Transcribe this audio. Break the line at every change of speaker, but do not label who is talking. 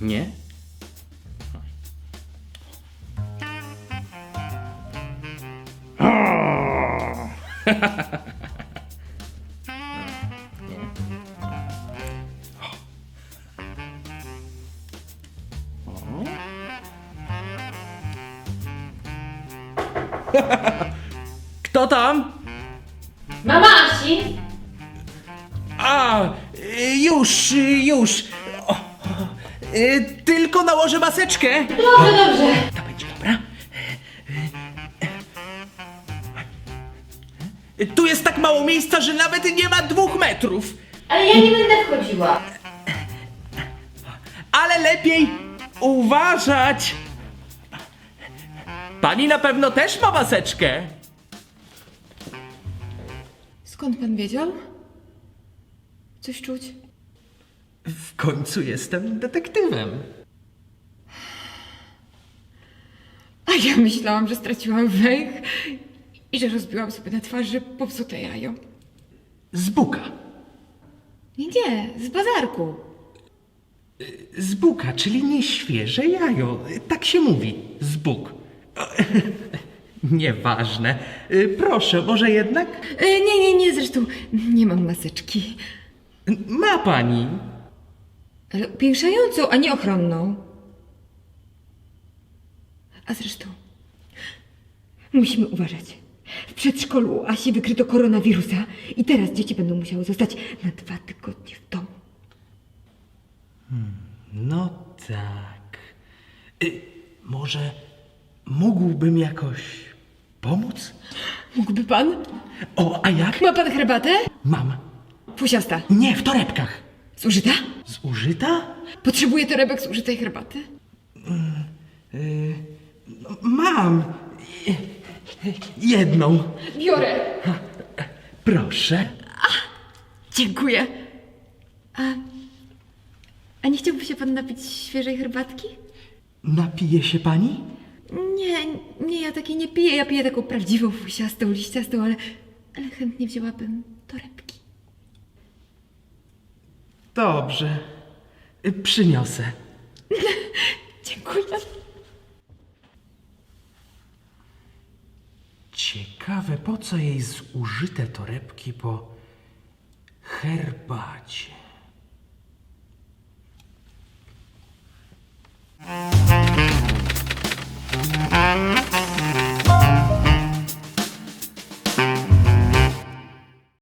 Nie? Kto tam?
Mama Asi!
A, y, już, y, już. O, o, y, tylko nałożę maseczkę.
Dobrze, dobrze.
To będzie dobra. Y, Tu jest tak mało miejsca, że nawet nie ma dwóch metrów.
Ale ja nie będę wchodziła.
Ale lepiej uważać. Pani na pewno też ma maseczkę.
Skąd pan wiedział? Coś czuć?
W końcu jestem detektywem.
A ja myślałam, że straciłam węch i że rozbiłam sobie na twarzy popsute jajo.
Z buka.
Nie, nie, z bazarku.
Z buka, czyli nieświeże jajo. Tak się mówi. Z buk. Nieważne. Y, Proszę, może jednak?
E, nie, nie, nie, zresztą nie mam maseczki.
Ma pani.
Ale upiększającą, a nie ochronną. A zresztą musimy uważać. W przedszkolu u Asi wykryto koronawirusa i teraz dzieci będą musiały zostać na dwa tygodnie w domu.
No tak. Y, może mógłbym jakoś pomóc?
Mógłby pan?
O, a jak?
Ma pan herbatę?
Mam.
Fusiasta.
Nie, w torebkach.
Zużyta?
Zużyta?
Potrzebuję torebek zużytej herbaty.
No, mam. Y, y, Jedną.
Biorę.
Proszę.
Dziękuję. A, a nie chciałby się pan napić świeżej herbatki?
Napije się pani?
Nie, nie, ja takiej nie piję. Ja piję taką prawdziwą, fusiastą, liściastą, ale, ale chętnie wzięłabym torebki.
Dobrze. Y, Przyniosę.
Dziękuję.
Ciekawe, po co jej zużyte torebki po herbacie.